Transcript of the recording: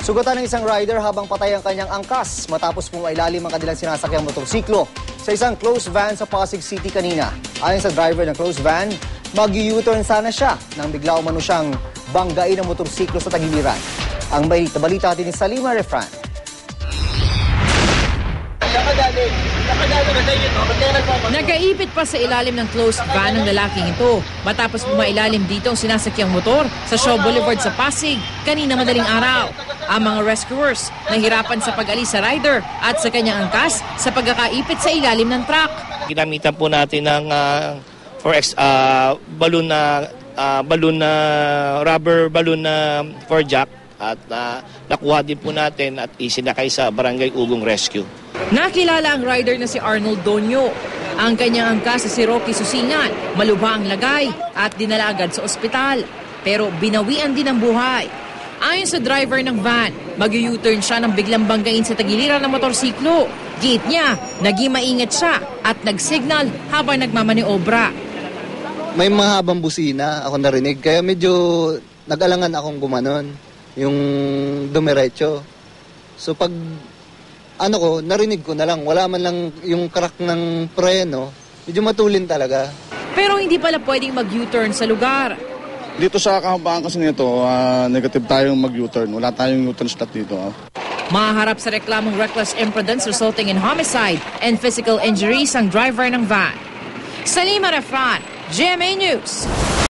Sugatan ng isang rider habang patay ang kanyang angkas matapos pumailalim ang kanilang sinasakyang motorsiklo sa isang closed van sa Pasig City kanina. Ayon sa driver ng closed van, mag-U-turn sana siya nang bigla umano siyang banggain ang motorsiklo sa tagiliran. Ang balita, balita natin ni Salima Refran. Nagaipit pa sa ilalim ng closed van ng lalaking ito matapos pumailalim dito ang sinasakyang motor sa Shaw Boulevard sa Pasig kanina madaling araw. Ang mga rescuers nahirapan sa pag-alis sa rider at sa kanyang angkas sa pagkakaipit sa ilalim ng truck. Ginamitan po natin ng ah, for ex, ah, balloon na ah, balloon na rubber balloon na for jack at ah, nakuha din po natin at isinakay sa Barangay Ugong Rescue. Nakilala ang rider na si Arnold Donyo. Ang kanyang angkas sa si Rocky Susingan, malubha ang lagay at dinala agad sa ospital. Pero binawian din ang buhay. Ayon sa driver ng van, mag-U-turn siya nang biglang banggain sa tagiliran ng motorsiklo. Gate niya, naging maingat siya at nag-signal habang nagmamaniobra. may mahabang busina ako narinig. Kaya medyo nag-alangan akong gumanon. Yung dumiretso. So pag ano ko, narinig ko na lang. Wala man lang yung crack ng preno. Medyo matulin talaga. Pero hindi pala pwedeng mag-U-turn sa lugar. Dito sa kahabaan kasi nito, ah, negative tayong mag-U-turn. Wala tayong U-turn slot dito. ah. Maharap sa reklamong reckless imprudence resulting in homicide and physical injuries ang driver ng van. Salima Refran, GMA News.